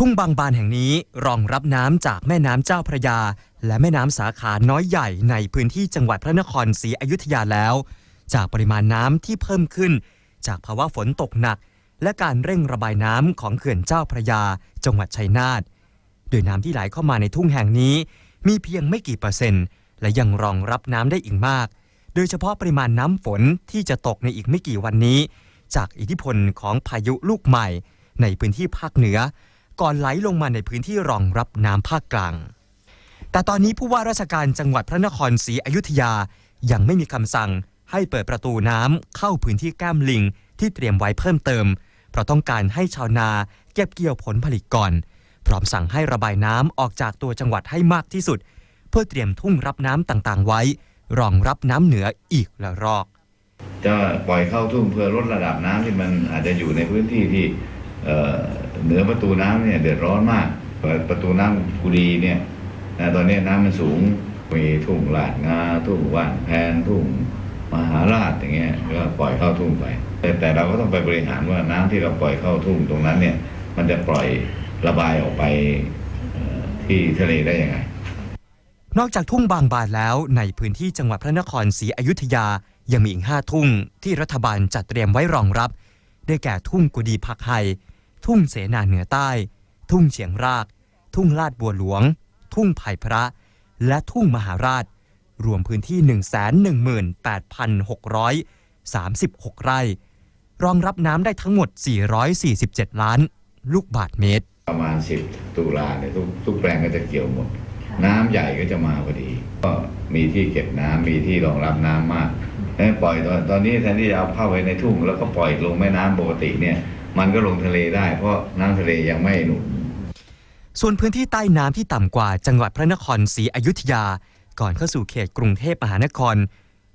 ทุ่งบางบานแห่งนี้รองรับน้ำจากแม่น้ำเจ้าพระยา และแม่น้ำสาขาน้อยใหญ่ในพื้นที่จังหวัดพระนครศรีอยุธยาแล้ว จากปริมาณน้ำที่เพิ่มขึ้น จากภาวะฝนตกหนัก และการเร่งระบายน้ำของเขื่อนเจ้าพระยา จังหวัดชัยนาทโดยน้ำที่ไหลเข้ามาในทุ่งแห่งนี้ มีเพียงไม่กี่เปอร์เซ็นต์ และยังรองรับน้ำได้อีกมาก โดยเฉพาะปริมาณน้ำฝนที่จะตกในอีกไม่กี่วันนี้ จากอิทธิพลของพายุลูกใหม่ ในพื้นที่ภาคเหนือ ก่อนไหลลงมาในพื้นที่รองรับน้ำภาคกลาง แต่ตอนนี้ผู้ว่าราชการจังหวัดพระนครศรีอยุธยายังไม่มีคำสั่งให้เปิดประตูน้ำเข้าพื้นที่แก้มลิงที่เตรียมไว้เพิ่มเติม เพราะต้องการให้ชาวนาเก็บเกี่ยวผลผลิตก่อน พร้อมสั่งให้ระบายน้ำออกจากตัวจังหวัดให้มากที่สุด เพื่อเตรียมทุ่งรับน้ำต่างๆ ไว้ รองรับน้ำเหนืออีกละรอกจะปล่อยเข้าทุ่งเพื่อลดระดับน้ำที่มันอาจจะอยู่ในพื้นที่ที่ เหนือประตูน้ำเนี่ยเดือดร้อนมากเปิดประตูน้ำกุดีเนี่ยนะตอนนี้น้ำมันสูงมีทุ่งลาดงาทุ่งว่านแพนทุ่งมหาราชอย่างเงี้ยก็ปล่อยเข้าทุ่งไปแต่แต่เราก็ต้องไปบริหารว่าน้ำที่เราปล่อยเข้าทุ่งตรงนั้นเนี่ยมันจะปล่อยระบายออกไปที่ทะเลได้ยังไง นอกจากทุ่งบางบานแล้วในพื้นที่จังหวัดพระนครศรีอยุธยายังมีอีกห้าทุ่งที่รัฐบาลจัดเตรียมไว้รองรับ ได้แก่ทุ่งกุดีพักไฮ ทุ่งเสนาเหนือใต้ ทุ่งเฉียงราก ทุ่งลาดบัวหลวง ทุ่งไผ่พระ และทุ่งมหาราช รวมพื้นที่ 118,636 ไร่ รองรับน้ำได้ทั้งหมด 447 ล้าน ลูกบาทเมตร ประมาณ 10 ตุลาเนี่ยทุกทุกแปลงก็จะเกี่ยวหมด น้ำใหญ่ก็จะมาพอดี ก็มีที่เก็บน้ำมีที่รองรับน้ำมากดังนั้นปล่อยตอนตอนนี้แทนที่จะเอาเข้าไปในทุ่งแล้วก็ปล่อยลงแม่น้ำปกติเนี่ย มันก็ลงทะเลได้ เพราะน้ำทะเลยังไม่หนุนส่วนพื้นที่ใต้น้ำที่ต่ำกว่าจังหวัดพระนครศรีอยุธยา ก่อนเข้าสู่เขตกรุงเทพมหานคร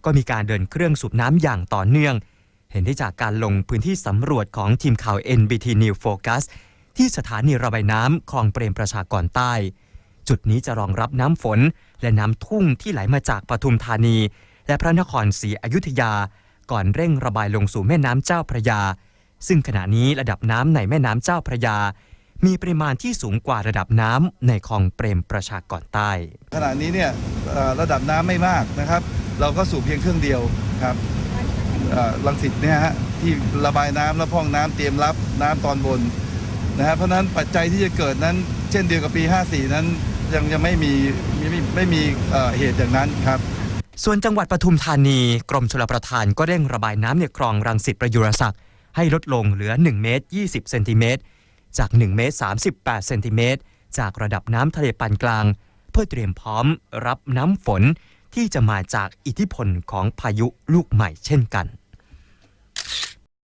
ก็มีการเดินเครื่องสูบน้ำอย่างต่อเนื่อง เห็นได้จากการลงพื้นที่สำรวจของทีมข่าว NBT New Focus ที่สถานีระบายน้ำคลองเปรมประชากรใต้ จุดนี้จะรองรับน้ำฝนและน้ำทุ่งที่ไหลมาจากปทุมธานี และพระนครศรีอยุธยา ก่อนเร่งระบายลงสู่แม่น้ำเจ้าพระยา ซึ่งขณะนี้ระดับน้ำในแม่น้ำเจ้าพระยา มีปริมาณที่สูงกว่าระดับน้ำในคลองเปรมประชากรใต้ ขณะนี้เนี่ยเอ่อระดับน้ำไม่มากนะครับ เราก็สูบเพียงเครื่องเดียวครับเอ่อรังสิตเนี่ยฮะที่ระบายน้ำและพร่องน้ำเตรียมรับน้ำตอนบนนะฮะเพราะฉะนั้นปัจจัยที่จะเกิดนั้น เช่นเดียวกับปี 54 นั้นยังยังไม่มีไม่มีไม่มีเอ่อเหตุอย่างนั้นครับ ส่วนจังหวัดปทุมธานี กรมชลประทานก็เร่งระบายน้ำในคลองรังสิตประยุรศักดิ์ ให้ลดลงเหลือ1เมตร20เซนติเมตรจาก1เมตร38เซนติเมตรจากระดับน้ำทะเลปานกลาง เพื่อเตรียมพร้อมรับน้ำฝนที่จะมาจากอิทธิพลของพายุลูกใหม่เช่นกัน